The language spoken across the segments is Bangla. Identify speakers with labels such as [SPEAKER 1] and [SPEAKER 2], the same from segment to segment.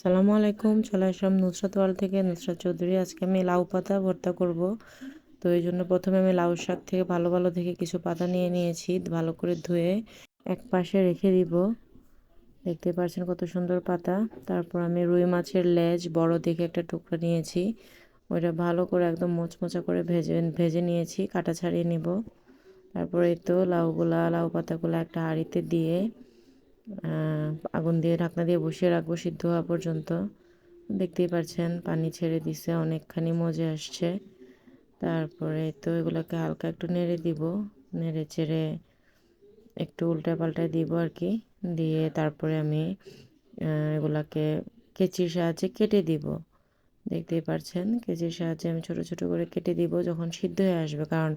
[SPEAKER 1] সালামু আলাইকুম। চলে আসলাম নুসরাত ওয়াল থেকে। নুসরাত চৌধুরী, আজকে আমি লাউ পাতা ভর্তা করব। তো এই জন্য প্রথমে আমি লাউ শাক থেকে ভালো ভালো দেখে কিছু পাতা নিয়ে নিয়েছি, ভালো করে ধুয়ে এক পাশে রেখে দিব। দেখতে পাচ্ছেন কত সুন্দর পাতা। তারপর আমি রুই মাছের লেজ বড় দেখে একটা টুকরো নিয়েছি। ওইটা ভালো করে একদম মোচমোচা করে ভেজে ভেজে নিয়েছি, কাটা ছাড়িয়ে নিব। তারপরে তো লাউগুলা, লাউ পাতাগুলো একটা হাঁড়িতে দিয়ে আগুন দিয়ে ঢাকনা দিয়ে বসিয়ে রাখব সিদ্ধ হওয়া পর্যন্ত। দেখতেই পাচ্ছেন পানি ছেড়ে দিছে, অনেকখানি মজে আসছে। তারপরে তো এগুলোকে হালকা একটু নেড়ে দিব, নেড়ে চেড়ে একটু উল্টা পাল্টা দিব আর কি। দিয়ে তারপরে আমি এগুলাকে কেচির সাহায্যে কেটে দিব। দেখতেই পারছেন কেজির সাহায্যে আমি ছোট ছোট করে কেটে দিব যখন সিদ্ধ হয়ে আসবে। কারণ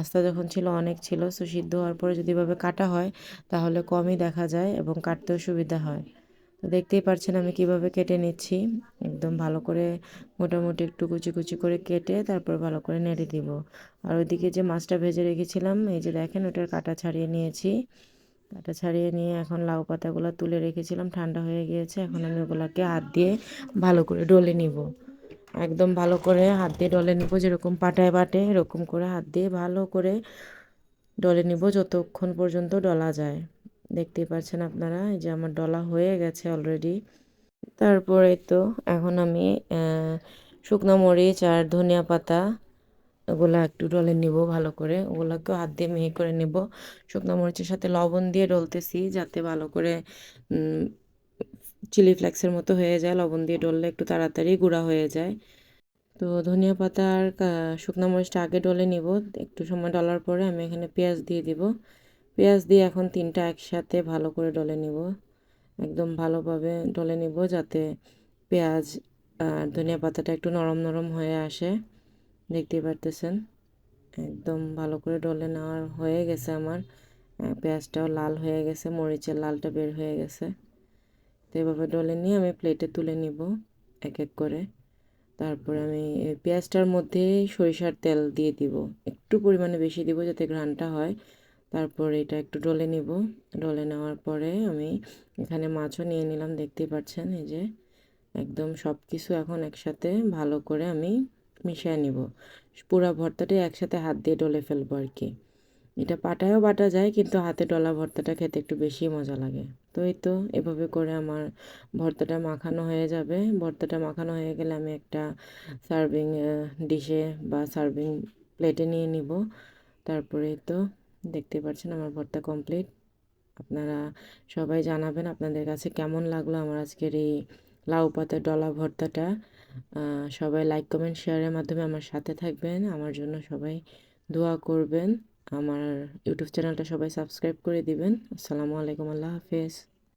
[SPEAKER 1] আস্তা যখন ছিল, অনেক ছিল, তো সিদ্ধ হওয়ার পরে যদি এভাবে কাটা হয়, তাহলে কমই দেখা যায় এবং কাটতেও সুবিধা হয়। তো দেখতেই পারছেন আমি কীভাবে কেটে নিচ্ছি। একদম ভালো করে মোটামুটি একটু কুচি কুচি করে কেটে তারপর ভালো করে নেড়ে দিব। আর ওইদিকে যে মাছটা ভেজে রেখেছিলাম, এই যে দেখেন ওটার কাটা ছাড়িয়ে নিয়েছি। কাটা ছাড়িয়ে নিয়ে এখন লাউ পাতাগুলো তুলে রেখেছিলাম, ঠান্ডা হয়ে গিয়েছে, এখন আমি ওগুলোকে হাত দিয়ে ভালো করে ডলে নিব। একদম ভালো করে হাত দিয়ে ডলে নিব, যেরকম পাটায় বাটে এরকম করে হাত দিয়ে ভালো করে ডলে নিব যতক্ষণ পর্যন্ত ডলা যায়। দেখতেই পাচ্ছেন আপনারা, এই যে আমার ডলা হয়ে গেছে অলরেডি তারপরে তো এখন আমি শুকনো মরিচ আর ধনিয়া পাতা ওগুলো একটু ডলে নিব ভালো করে। ওগুলোকেও হাত দিয়ে মিহি করে নিব। শুকনো মরিচের সাথে লবণ দিয়ে ডলতেছি যাতে ভালো করে চিলি ফ্লেক্সের মতো হয়ে যায়, লবণ দিয়ে ডললে একটু তাড়াতাড়ি গুঁড়া হয়ে যায়। তো ধনিয়া পাতা আর শুকনো মরিচটা আগে ডলে নিব, একটু সময় ডলার পরে আমি এখানে পেঁয়াজ দিয়ে দিব। পেঁয়াজ দিয়ে এখন তিনটা একসাথে ভালো করে ডলে নিব। একদম ভালোভাবে ডলে নিব যাতে পেঁয়াজ আর ধনিয়া পাতাটা একটু নরম নরম হয়ে আসে। দেখতেই পারতেছেন? একদম ভালো করে ডলে নেওয়ার হয়ে গেছে আমার। পেঁয়াজটাও লাল হয়ে গেছে, মরিচের লালটা বের হয়ে গেছে। এভাবে ডলে নিয়ে আমি প্লেটে তুলে নিব, এক এক করে। তারপরে আমি পেঁয়াজটার মধ্যে সরিষার তেল দিয়ে দিব। একটু পরিমাণে বেশি দিব যাতে ঘ্রানটা হয়। তারপর এটা একটু ডলে নিব। ডলে নেওয়ার পরে আমি এখানে মাছও নিয়ে নিলাম, দেখতেই পাচ্ছেন এই যে। একদম সব কিছু এখন একসাথে ভালো করে আমি মিশিয়ে নিব। পুরো ভর্তাটাই একসাথে হাত দিয়ে ডলে ফেলব আর কি। এটা পাটায়ও বাটা যায়, কিন্তু হাতে ডলা ভর্তাটা খেতে একটু বেশি মজা লাগে। তো এই তো, এভাবে করে আমার ভর্তাটা মাখানো হয়ে যাবে। ভর্তাটা মাখানো হয়ে গেলে আমি একটা সার্ভিং ডিশে বা সার্ভিং প্লেটে নিয়ে নিব। তারপরে তো দেখতে পাচ্ছেন আমার ভর্তা কমপ্লিট আপনারা সবাই জানাবেন আপনাদের কাছে কেমন লাগল আমার আজকের এই লাউ পাতার ডলা ভর্তাটা। সবাই লাইক কমেন্ট শেয়ারের মাধ্যমে আমার সাথে থাকবেন। আমার জন্য সবাই দোয়া করবেন। আমার ইউটিউব চ্যানেলটা সবাই সাবস্ক্রাইব করে দিবেন। আসসালামু আলাইকুম আল্লাহ হাফেজ।